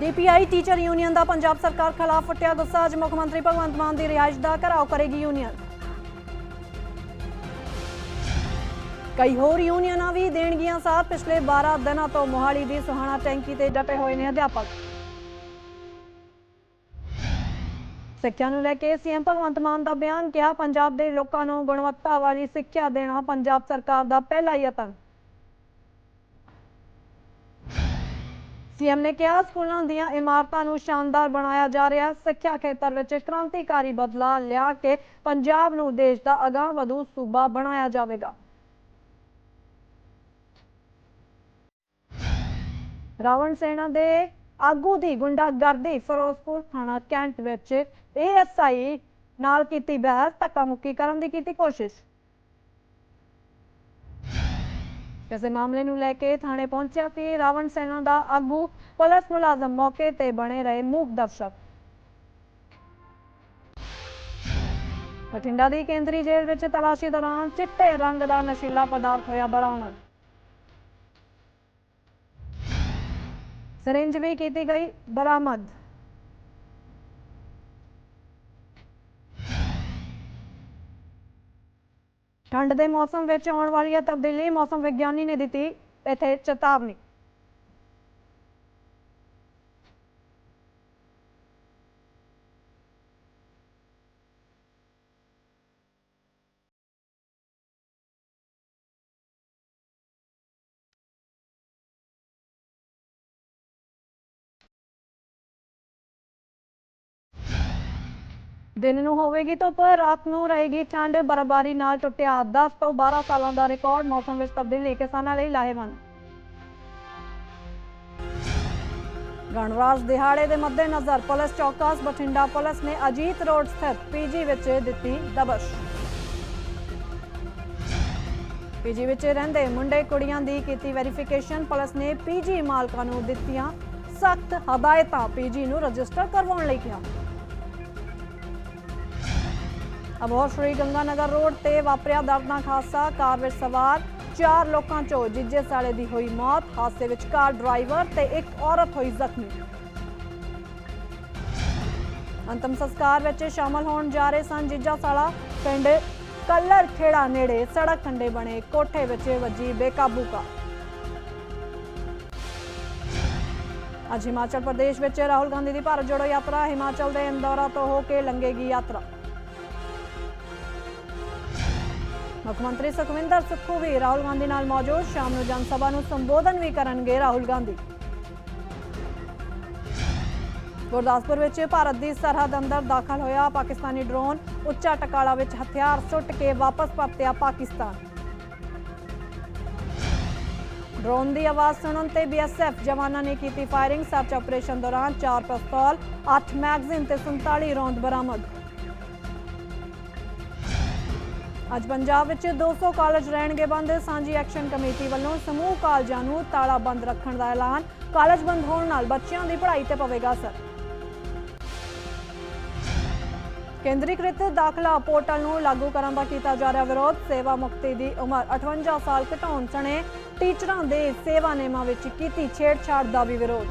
DPI teacher union ਦਾ ਪੰਜਾਬ ਸਰਕਾਰ ਖਿਲਾਫ ਫੁੱਟਿਆ ਗੁੱਸਾ। ਅੱਜ ਮੁੱਖ ਮੰਤਰੀ ਭਗਵੰਤ ਮਾਨ ਦੀ ਰਿਹਾਇਸ਼ ਦਾ ਘਰਾਓ ਕਰੇਗੀ ਯੂਨੀਅਨ। ਕਈ ਹੋਰ ਯੂਨੀਅਨਾਂ ਵੀ ਦੇਣਗੀਆਂ ਸਾਥ। ਪਿਛਲੇ 12 ਦਿਨਾਂ ਤੋਂ ਮੋਹਾਲੀ ਦੀ ਸੁਹਾਣਾ ਟੈਂਕੀ ਤੇ ਡਟੇ ਹੋਏ ਨੇ ਅਧਿਆਪਕ। ਸਿੱਖਿਆ ਨੂੰ ਲੈ ਕੇ ਸੀਐਮ ਭਗਵੰਤ ਮਾਨ ਦਾ ਬਿਆਨ ਕਿਹਾ, ਪੰਜਾਬ ਦੇ ਲੋਕਾਂ ਨੂੰ ਗੁਣਵੱਤਾ ਵਾਲੀ ਸਿੱਖਿਆ ਦੇਣਾ ਪੰਜਾਬ ਸਰਕਾਰ ਦਾ ਪਹਿਲਾ ਯਤਨ। ਸੀਐਮ ਨੇ ਕਿਹਾ, ਸਕੂਲਾਂ ਦੀਆਂ ਇਮਾਰਤਾਂ ਨੂੰ ਸ਼ਾਨਦਾਰ ਬਣਾਇਆ ਜਾ ਰਿਹਾ ਸਿੱਖਿਆ ਖੇਤਰ ਵਿੱਚ ਕ੍ਰਾਂਤੀਕਾਰੀ ਬਦਲਾਅ ਲਿਆ ਕੇ ਪੰਜਾਬ ਨੂੰ ਦੇਸ਼ ਦਾ ਅਗਾਂਹ ਵਧੂ ਸੂਬਾ ਬਣਾਇਆ ਜਾਵੇਗਾ। ਰਾਵਣ ਸੈਨਾ ਦੇ ਆਗੂ ਦੀ ਗੁੰਡਾਗਰਦੀ ਫਿਰੋਜ਼ਪੁਰ ਥਾਣਾ ਕੈਂਟ ਵਿੱਚ ਏਐਸਆਈ ਨਾਲ ਕੀਤੀ ਬਹਿਸ, ਧੱਕਾ ਮੁੱਕੀ ਕਰਨ ਦੀ ਕੀਤੀ ਕੋਸ਼ਿਸ਼। ਕਿਸੇ ਮਾਮਲੇ ਨੂੰ ਲੈ ਕੇ ਥਾਣੇ ਪਹੁੰਚਿਆ ਸੀ ਰਾਵਣ ਸੈਨਾ ਦਾ ਆਗੂ ਪੁਲਿਸ ਮੁਲਾਜ਼ਮ ਮੌਕੇ ਤੇ ਬਣੇ ਰਹੇ ਮੂਕ ਦਰਸ਼ਕ। ਬਠਿੰਡਾ ਦੀ ਕੇਂਦਰੀ ਜੇਲ੍ਹ ਵਿੱਚ ਤਲਾਸ਼ੀ ਦੌਰਾਨ ਚਿੱਟੇ ਰੰਗ ਦਾ ਨਸ਼ੀਲਾ ਪਦਾਰਥ ਹੋਇਆ ਬਰਾਮਦ। ਸਿਰਿੰਜ ਵੀ ਕੀਤੀ ਗਈ ਬਰਾਮਦ। ਠੰਡ ਦੇ ਮੌਸਮ ਵਿੱਚ ਆਉਣ ਵਾਲੀਆਂ ਤਬਦੀਲੀ ਮੌਸਮ ਵਿਗਿਆਨੀ ਨੇ ਦਿੱਤੀ ਇੱਥੇ ਚੇਤਾਵਨੀ। ਦਿਨ ਨੂੰ ਹੋਵੇਗੀ ਧੁੱਪ ਰਾਤ ਨੂੰ ਰਹੇਗੀ ਠੰਡ, ਬਰਫਬਾਰੀ ਨਾਲ ਟੁੱਟਿਆ 10 ਤੋਂ 12 ਸਾਲਾਂ ਦਾ ਰਿਕਾਰਡ, ਮੌਸਮ ਵਿੱਚ ਤਬਦੀਲੀ ਕਿਸਾਨਾਂ ਲਈ ਲਾਹੇਵੰਦ। ਗਣਰਾਜ ਦਿਹਾੜੇ ਦੇ ਮੱਦੇਨਜ਼ਰ ਪੁਲਿਸ ਚੌਕਸ, ਬਠਿੰਡਾ ਪੁਲਿਸ ਨੇ ਅਜੀਤ ਰੋਡ ਸਥਿਤ ਪੀਜੀ ਵਿੱਚ ਦਿੱਤੀ ਦਬਸ਼। ਪੀਜੀ ਵਿੱਚ ਰਹਿੰਦੇ ਮੁੰਡੇ ਕੁੜੀਆਂ ਦੀ ਕੀਤੀ ਵੈਰੀਫਿਕੇਸ਼ਨ, ਪੁਲਿਸ ਨੇ ਪੀਜੀ ਮਾਲਕਾਂ ਨੂੰ ਦਿੱਤੀਆਂ ਸਖਤ ਹਦਾਇਤਾਂ। ਪੀਜੀ ਨੂੰ ਰਜਿਸਟਰ ਕਰਵਾਉਣ ਲਈ ਕਿਹਾ। ਅਬੋਹਰ ਸ਼੍ਰੀ ਗੰਗਾਨਗਰ ਰੋਡ ਤੇ ਵਾਪਰਿਆ ਦਰਦਨਾਕ ਹਾਦਸਾ। ਕਾਰ ਵਿੱਚ ਸਵਾਰ ਚਾਰ ਲੋਕਾਂ ਚੋਂ ਜਿੱਜੇ ਸਾਲੇ ਦੀ ਹੋਈ ਮੌਤ। ਹਾਦਸੇ ਵਿੱਚ ਕਾਰ ਡਰਾਈਵਰ ਤੇ ਇੱਕ ਔਰਤ ਹੋਈ ਜ਼ਖਮੀ। ਅੰਤਮ ਸੰਸਕਾਰ ਵਿੱਚ ਸ਼ਾਮਲ ਹੋਣ ਜਾ ਰਹੇ ਸਨ ਜੀਜਾ ਸਾਲਾ। ਪਿੰਡ ਕੱਲਰ ਖੇੜਾ ਨੇੜੇ ਸੜਕ ਕੰਡੇ ਬਣੇ ਕੋਠੇ ਵਿੱਚ ਵੱਜੀ ਬੇਕਾਬੂ ਕਾਰ। ਅੱਜ ਹਿਮਾਚਲ ਪ੍ਰਦੇਸ਼ ਵਿੱਚ ਰਾਹੁਲ ਗਾਂਧੀ ਦੀ ਭਾਰਤ ਜੋੜੋ ਯਾਤਰਾ। ਹਿਮਾਚਲ ਦੇ ਇੰਦੌਰਾ ਤੋਂ ਹੋ ਕੇ ਲੰਘੇਗੀ ਯਾਤਰਾ। ਮੁੱਖ ਮੰਤਰੀ ਸੁਖਵਿੰਦਰ ਸੁੱਖੂ ਵੀ ਰਾਹੁਲ ਗਾਂਧੀ ਨਾਲ ਮੌਜੂਦ, ਸ਼ਾਮ ਨੂੰ ਜਨ ਸਭਾ ਨੂੰ ਸੰਬੋਧਨ ਵੀ ਕਰਨਗੇ ਰਾਹੁਲ ਗਾਂਧੀ। ਗੁਰਦਾਸਪੁਰ ਵਿੱਚ ਭਾਰਤ ਦੀ ਸਰਹੱਦ ਅੰਦਰ ਦਾਖਲ ਹੋਇਆ ਪਾਕਿਸਤਾਨੀ ਡਰੋਨ, ਉੱਚਾ ਟਕਾਲਾ ਵਿੱਚ ਹਥਿਆਰ ਸੁੱਟ ਕੇ ਵਾਪਸ ਪਰਤਿਆ ਪਾਕਿਸਤਾਨ। ਡਰੋਨ ਦੀ ਆਵਾਜ਼ ਸੁਣਨ ਤੇ ਬੀਐਸਐਫ ਜਵਾਨਾਂ ਨੇ ਕੀਤੀ ਫਾਇਰਿੰਗ, ਸਰਚ ਆਪਰੇਸ਼ਨ ਦੌਰਾਨ 4 ਪਿਸਤੌਲ 8 ਮੈਗਜ਼ੀਨ ਤੇ 47 ਰੌਂਦ ਬਰਾਮਦ। ਅੱਜ ਪੰਜਾਬ ਵਿੱਚ 200 ਕਾਲਜ ਰਹਿਣਗੇ ਬੰਦ। ਸਾਂਝੀ ਐਕਸ਼ਨ ਕਮੇਟੀ ਵੱਲੋਂ ਸਮੂਹ ਕਾਲਜਾਂ ਨੂੰ ਤਾਲਾ ਬੰਦ ਰੱਖਣ ਦਾ ਐਲਾਨ। ਕਾਲਜ ਬੰਦ ਹੋਣ ਨਾਲ ਬੱਚਿਆਂ ਦੀ ਪੜ੍ਹਾਈ ਤੇ ਪਵੇਗਾ ਅਸਰ। ਕੇਂਦਰੀਕ੍ਰਿਤ ਦਾਖਲਾ ਪੋਰਟਲ ਨੂੰ ਲਾਗੂ ਕਰਨ ਦਾ ਕੀਤਾ ਜਾ ਰਿਹਾ ਵਿਰੋਧ। ਸੇਵਾ ਮੁਕਤੀ ਦੀ ਉਮਰ 58 ਸਾਲ ਘਟਾਉਣ ਸਣੇ ਟੀਚਰਾਂ ਦੇ ਸੇਵਾ ਨਿਯਮਾਂ ਵਿੱਚ ਕੀਤੀ ਛੇੜਛਾੜ ਦਾ ਵੀ ਵਿਰੋਧ।